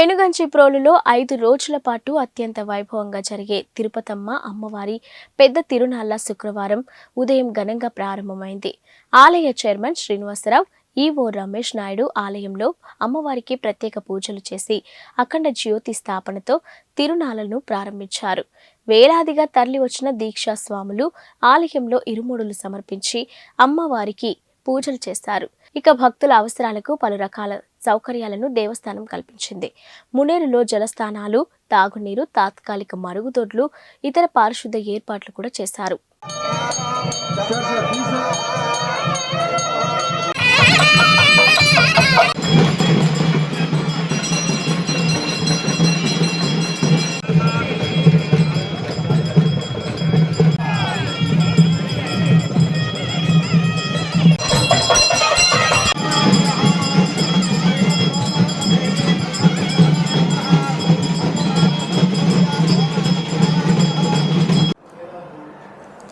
పెనుగంచి ప్రోలులో ఐదు రోజుల పాటు అత్యంత వైభవంగా జరిగే తిరుపతమ్మ అమ్మవారి పెద్ద తిరునాళ్ళ శుక్రవారం ఉదయం ఘనంగా ప్రారంభమైంది. ఆలయ చైర్మన్ శ్రీనివాసరావు ఈవో రమేష్ నాయుడు ఆలయంలో అమ్మవారికి ప్రత్యేక పూజలు చేసి అఖండ జ్యోతి స్థాపనతో తిరునాళ్ళను ప్రారంభించారు. వేలాదిగా తరలి వచ్చిన దీక్షా స్వాములు ఆలయంలో ఇరుముడులు సమర్పించి అమ్మవారికి పూజలు చేస్తారు. ఇక భక్తుల అవసరాలకు పలు రకాల సౌకర్యాలను దేవస్థానం కల్పించింది. మునేరులో జలస్థానాలు తాగునీరు తాత్కాలిక మరుగుదొడ్లు ఇతర పారిశుద్ధ ఏర్పాట్లు కూడా చేశారు.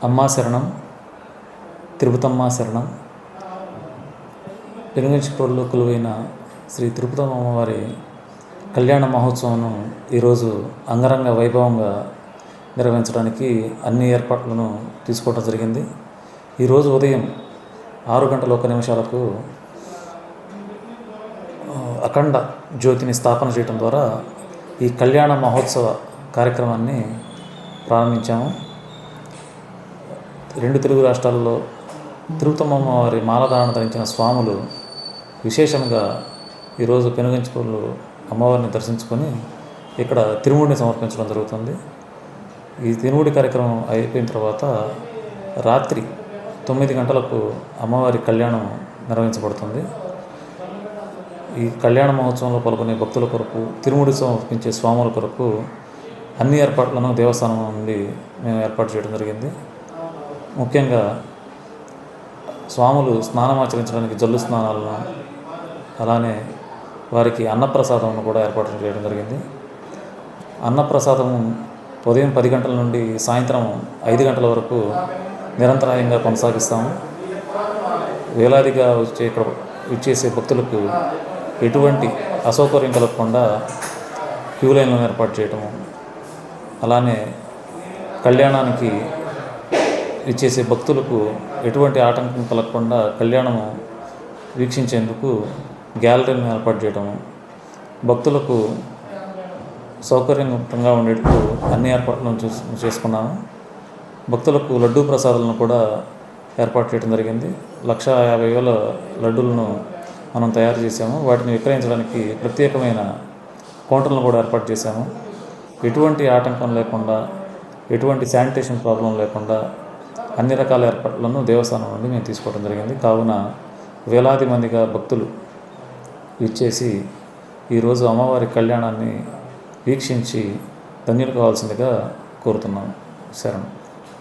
అమ్మా శరణం తిరుపతమ్మ శరణం. పెనుగంచిపూర్లో కొలువైన శ్రీ తిరుపతమ్మ అమ్మవారి కళ్యాణ మహోత్సవం ఈరోజు అంగరంగ వైభవంగా నిర్వహించడానికి అన్ని ఏర్పాట్లను తీసుకోవడం జరిగింది. ఈరోజు ఉదయం ఆరు గంటల ఒక నిమిషాలకు అఖండ జ్యోతిని స్థాపన చేయడం ద్వారా ఈ కళ్యాణ మహోత్సవ కార్యక్రమాన్ని ప్రారంభించాము. రెండు తెలుగు రాష్ట్రాల్లో తిరుపతమ్మ వారి మాలధారణ ధరించిన స్వాములు విశేషంగా ఈరోజు పెనుగంచుకోలు అమ్మవారిని దర్శించుకొని ఇక్కడ తిరుముడిని సమర్పించడం జరుగుతుంది. ఈ తిరుముడి కార్యక్రమం అయిపోయిన తర్వాత రాత్రి తొమ్మిది గంటలకు అమ్మవారి కళ్యాణం నిర్వహించబడుతుంది. ఈ కళ్యాణ మహోత్సవంలో పాల్గొనే భక్తుల కొరకు తిరుముడి సమర్పించే స్వాముల కొరకు అన్ని ఏర్పాట్లను దేవస్థానం నుండి మేము ఏర్పాటు చేయడం జరిగింది. ముఖ్యంగా స్వాములు స్నానం ఆచరించడానికి జల్లు స్నానాలను అలానే వారికి అన్నప్రసాదం కూడా ఏర్పాటు చేయడం జరిగింది. అన్నప్రసాదం ఉదయం పది గంటల నుండి సాయంత్రం ఐదు గంటల వరకు నిరంతరాయంగా కొనసాగిస్తాము. వేలాదిగా వచ్చే ఇక్కడ ఇచ్చేసే భక్తులకు ఎటువంటి అసౌకర్యం కలగకుండా క్యూ లైన్లను ఏర్పాటు చేయటము. అలానే కళ్యాణానికి ఇచ్చేసే భక్తులకు ఎటువంటి ఆటంకం కలగకుండా కళ్యాణము వీక్షించేందుకు గ్యాలరీలను ఏర్పాటు చేయడము భక్తులకు సౌకర్యవంతంగా ఉండేట్టు అన్ని ఏర్పాట్లను చూ చేసుకున్నాము. భక్తులకు లడ్డూ ప్రసాదాలను కూడా ఏర్పాటు చేయడం జరిగింది. లక్ష యాభై వేల లడ్డూలను మనం తయారు చేసాము వాటిని విక్రయించడానికి ప్రత్యేకమైన కౌంటర్లను కూడా ఏర్పాటు చేశాము. ఎటువంటి ఆటంకం లేకుండా ఎటువంటి శానిటేషన్ ప్రాబ్లం లేకుండా అన్ని రకాల ఏర్పాట్లను దేవస్థానం నుండి మేము తీసుకోవడం జరిగింది. కావున వేలాది మందిగా భక్తులు ఇచ్చేసి ఈరోజు అమ్మవారి కళ్యాణాన్ని వీక్షించి ధన్యులు కావాల్సిందిగా కోరుతున్నాను శరణం.